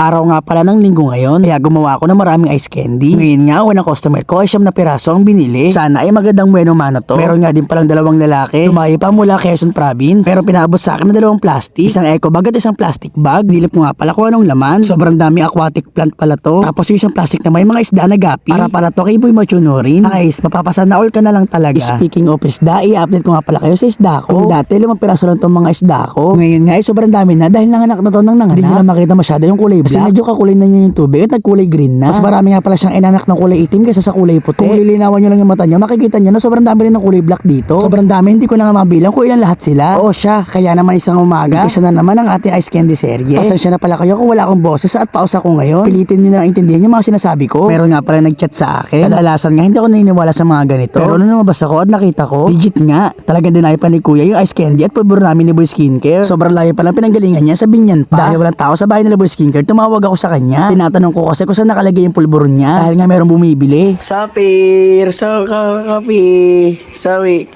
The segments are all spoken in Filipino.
Araw nga pala ng linggo ngayon, kaya gumawa ako ng maraming ice candy. Ngayon nga, unang customer ko siyam na piraso ang binili. Sana ay magandang bueno mano to. Meron nga din palang dalawang lalaki. Lumayo pa mula Quezon Province. Pero pinaabot sa akin ng dalawang plastic. Isang eco bag at isang plastic bag. Nilip ko nga pala kung anong laman. Sobrang dami aquatic plant pala to. Tapos yung isang plastic na may mga isda na gapi. Para pala to kay Boy Machunorin. Guys, mapapasana all ka na lang talaga. Speaking of isda, i-update ko nga pala kayo sa isda ko. Kung dati limang piraso lang tong mga isda ko. Ngayon nga ay sobrang dami na dahil nanganak na to ng nanganak. Hindi na makita masyado yung kulay black. Kasi medyo kakulay na niya yung tubig at nagkulay green na. Mas marami nga pala siyang inanak ng kulay itim kaysa sa kulay puti. Kung lilinawan nyo lang yung mata niya, makikita niyo na sobrang dami rin ng kulay black dito. Sobrang dami, hindi ko na nga mabilang kung ilan lahat sila. Oo siya, kaya naman isang umaga. Isa na naman ang ating ice candy serye. Pasensya na pala kayo kung wala akong boses at pausa ko ngayon. Pilitin niyo na lang intindihan yung mga sinasabi ko. Meron nga pala nag-chat sa akin. Kadalasan nga, hindi ako naniniwala sa mga ganito. Pero nung lumabas ako at nakita ko, legit nga. Talagang dinay pa ni Kuya yung ice candy at pabor namin ni Boy Skincare. Sobrang layo pa lang pinanggalingan niya sa binyan pa. Dahil walang tao sa bahay nila Boy Skincare, tumawag ako sa kanya. Tinatanong ko kasi kung saan nakalagay yung pulburo niya. Dahil nga merong bumibili. Sapir, so kapi, sawi.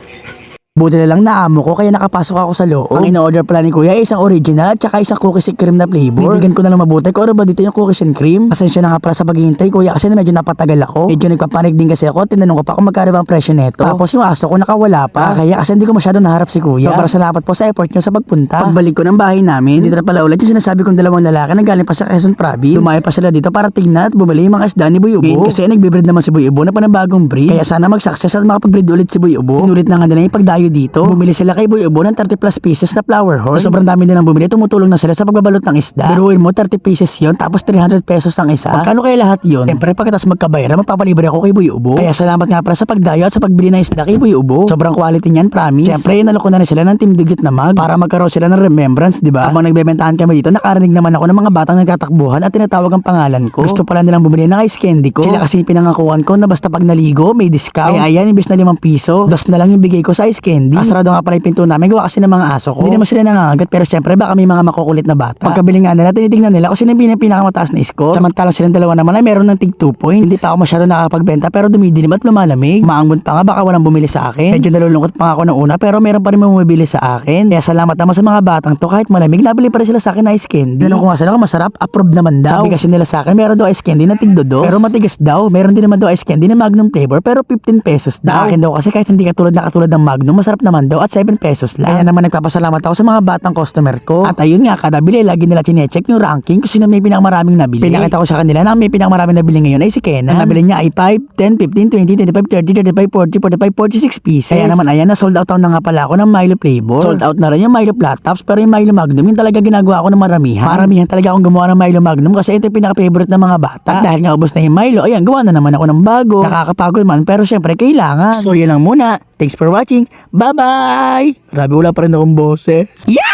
Buti na lang naamo ko kaya nakapasok ako sa loob. Ang in-order pala ni Kuya isang original at saka isang cookies and cream na flavor. Bindigan ko na lang mabuti kung ano ba dito yung cookies and cream. Pasensya na nga pala sa paghihintay Kuya kasi na medyo napatagal ako. Medyo nagpapanik din kasi ako. Tinanong ko pa kung magkano ba ang presyo nito. Tapos yung aso ko nakawala pa. Kaya kasi hindi ko masyado naharap si Kuya. Sobrang salamat po sa effort niyo sa pagpunta. Pagbalik ko ng bahay namin, dito na pala ulit yung sinasabi kong dalawang lalaki na galing pa sa Quezon Province. Dumayo pa sila dito para tignan at bumili yung mga isda ni Boy Ubo. Kasi nagbe-breed naman si Boy Ubo na panabagong breed. Kaya sana mag-success at makapag-breed ulit si Boy Ubo. Inulit na nga nila yung pagdayo dito. Bumili sila kay Boy Ubo ng 30 plus pieces na flower horn. Sobrang dami nilang bumili. Tumutulong na sila sa pagbabalot ng isda. Biruin mo, 30 pieces yon tapos 300 pesos ang isa. Magkano kaya lahat yon? Siyempre, pagkatapos magkabayaran, magpapalibre ako kay Boy Ubo. Kaya salamat nga pala sa pagdayo at sa pagbili ng isda kay Boy Ubo. Sobrang quality niyan, promise. Siyempre, inalok ko na rin sila ng Team Dugyot na mag para magkaroon sila ng remembrance, di ba? Habang nagbebentahan kami dito, nakarinig naman ako ng mga batang nagtatakbuhan at tinatawag ang pangalan ko. Gusto pala nilang bumili ng ice candy ko. Sila kasi pinangakuan ko na basta pag naligo, may discount. Kaya ayan, imbes na 5 piso, dos na lang yung bigay ko sa ice candy. Asarado nga pala yung pinto namin, gawa kasi ng mga aso ko. Hindi naman sila nangangagat, pero syempre baka may mga makukulit na bata. Pagkabili nga nila, tinitingnan nila kung sino yung pinakamataas na score. Samantalang silang dalawa naman ay meron ng tig 2 points. Hindi pa ako masyado nakapagbenta pero dumidilim at lumalamig. Maangon pa nga baka walang bumili sa akin. Medyo nalulungkot pa nga ako ng una pero meron pa rin bumibili sa akin. Kaya salamat naman sa mga batang to kahit malamig nabili pa rin sila sa akin na ice candy. Tanong ko nga sila kung masarap, approve naman daw. Sabi kasi nila sa akin meron daw ice candy na tig dodos. Pero matigas daw. Meron din naman daw ice candy na magnum flavor pero 15 pesos daw. Akin daw kasi kahit hindi katulad na katulad ng magnum, masarap naman daw at 7 pesos lang. Kaya naman nagpapasalamat ako sa mga batang customer ko. At ayun nga, kada bili, lagi nila chinecheck yung ranking kung sino may pinakamaraming nabili. Pinakita ko sa kanila na ang may pinakamaraming nabili ngayon ay si Kenan. Ang nabili niya ay 5, 10, 15, 20, 25, 30, 35, 40, 45, 46 pieces. Kaya naman ayan na sold out na nga pala ako ng Milo flavor. Sold out na rin yung Milo flat tops pero yung Milo Magnum yung talaga ginagawa ko ng maramihan. Maramihan talaga akong gumawa ng Milo Magnum kasi ito yung pinaka-favorite ng mga bata. At dahil nga ubos na yung Milo, ayan, gawa na naman ako ng bago. Nakakapagod man pero syempre kailangan. So yun lang muna. Thanks for watching. Bye-bye! Grabe, wala pa rin akong boses. Yeah!